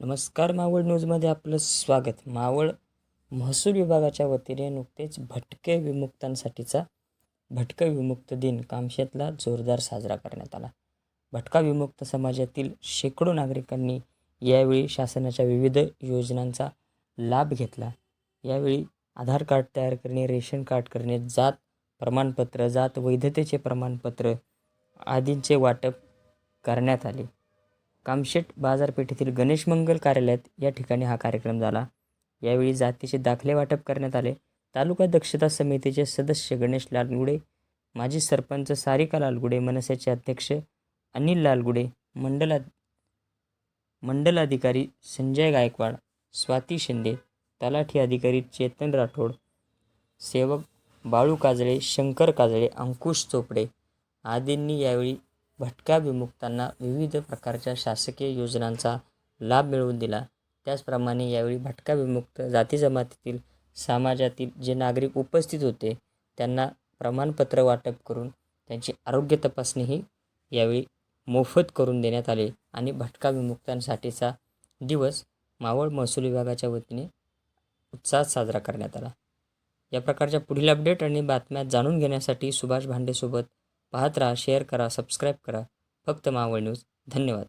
नमस्कार मावळ न्यूजमध्ये आपलं स्वागत. मावळ महसूल विभागाच्या वतीने नुकतेच भटके विमुक्तांसाठीचा भटके विमुक्त दिन कामशेतला जोरदार साजरा करण्यात आला. भटका विमुक्त समाजातील शेकडो नागरिकांनी यावेळी शासनाच्या विविध योजनांचा लाभ घेतला. यावेळी आधार कार्ड तयार करणे रेशन कार्ड करणे जात प्रमाणपत्र जात वैधतेचे प्रमाणपत्र आदींचे वाटप करण्यात आले. कामशेट बाजारपेठेतील गणेश मंगल कार्यालयात या ठिकाणी हा कार्यक्रम झाला. यावेळी जातीचे दाखले वाटप करण्यात आले. तालुका दक्षता समितीचे सदस्य गणेश लालगुडे माजी सरपंच सारिका लालगुडे मनसेचे अध्यक्ष अनिल लालगुडे मंडला मंडलाधिकारी संजय गायकवाड स्वाती शिंदे तलाठी अधिकारी चेतन राठोड सेवक बाळू काजळे शंकर काजळे अंकुश चोपडे आदींनी यावेळी भटका विमुक्तांना विविध प्रकारच्या शासकीय योजनांचा लाभ मिळवून दिला. त्याचप्रमाणे यावेळी भटका विमुक्त जाती जमातीतील समाजातील जे नागरिक उपस्थित होते त्यांना प्रमाणपत्र वाटप करून त्यांची आरोग्य तपासणीही यावेळी मोफत करून देण्यात आली आणि भटका विमुक्तांसाठीचा दिवस मावळ महसूल विभागाच्या वतीने उत्साहात साजरा करण्यात आला. या प्रकारच्या पुढील अपडेट आणि बातम्या जाणून घेण्यासाठी सुभाष भांडेसोबत पाहत राहा शेअर करा सबस्क्राईब करा. फक्त मावळ न्यूज धन्यवाद.